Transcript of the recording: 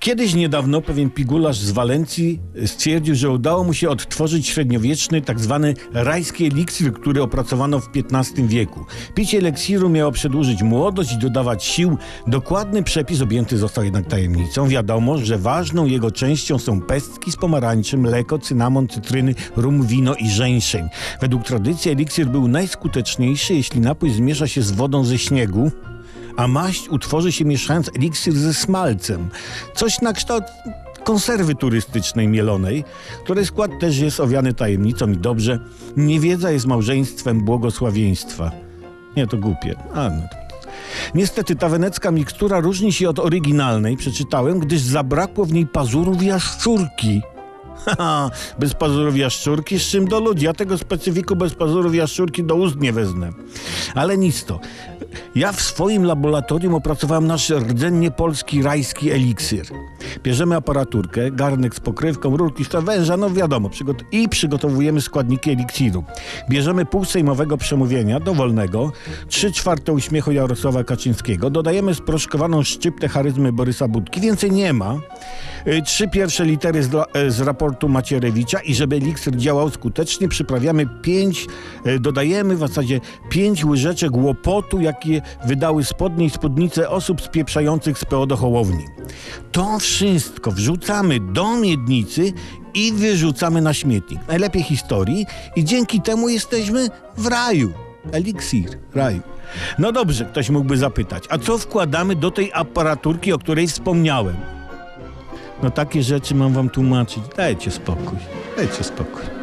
Kiedyś niedawno pewien pigularz z Walencji stwierdził, że udało mu się odtworzyć średniowieczny tak zwany rajski eliksir, który opracowano w XV wieku. Picie eliksiru miało przedłużyć młodość i dodawać sił. Dokładny przepis objęty został jednak tajemnicą. Wiadomo, że ważną jego częścią są pestki z pomarańczy, mleko, cynamon, cytryny, rum, wino i żeńszeń. Według tradycji eliksir był najskuteczniejszy, jeśli napój zmiesza się z wodą ze śniegu, a maść utworzy się mieszając eliksir ze smalcem. Coś na kształt konserwy turystycznej mielonej, której skład też jest owiany tajemnicą i dobrze. Niewiedza jest małżeństwem błogosławieństwa. Nie, to głupie. A, no to... Niestety ta wenecka mikstura różni się od oryginalnej, przeczytałem, gdyż zabrakło w niej pazurów jaszczurki. Haha, bez pazurów jaszczurki, z czym do ludzi. Ja tego specyfiku bez pazurów jaszczurki do ust nie wezmę. Ale nic to. Ja w swoim laboratorium opracowałem nasz rdzennie polski rajski eliksir. Bierzemy aparaturkę, garnek z pokrywką, rurki z węża, no wiadomo, przygot- i przygotowujemy składniki eliksiru. Bierzemy pół sejmowego przemówienia, dowolnego, trzy czwarte uśmiechu Jarosława Kaczyńskiego, dodajemy sproszkowaną szczyptę charyzmy Borysa Budki, więcej nie ma. Y, Trzy pierwsze litery z, e, z raportu Macierewicza i żeby eliksir działał skutecznie, przyprawiamy pięć, e, dodajemy w zasadzie pięć łyżeczek łopotu, jakie wydały spodnie i spódnice osób spieprzających z PO do Hołowni. To wszystko wrzucamy do miednicy i wyrzucamy na śmietnik. Najlepiej historii i dzięki temu jesteśmy w raju. Eliksir, raju. No dobrze, ktoś mógłby zapytać, a co wkładamy do tej aparaturki, o której wspomniałem? No takie rzeczy mam wam tłumaczyć. Dajcie spokój. Dajcie spokój.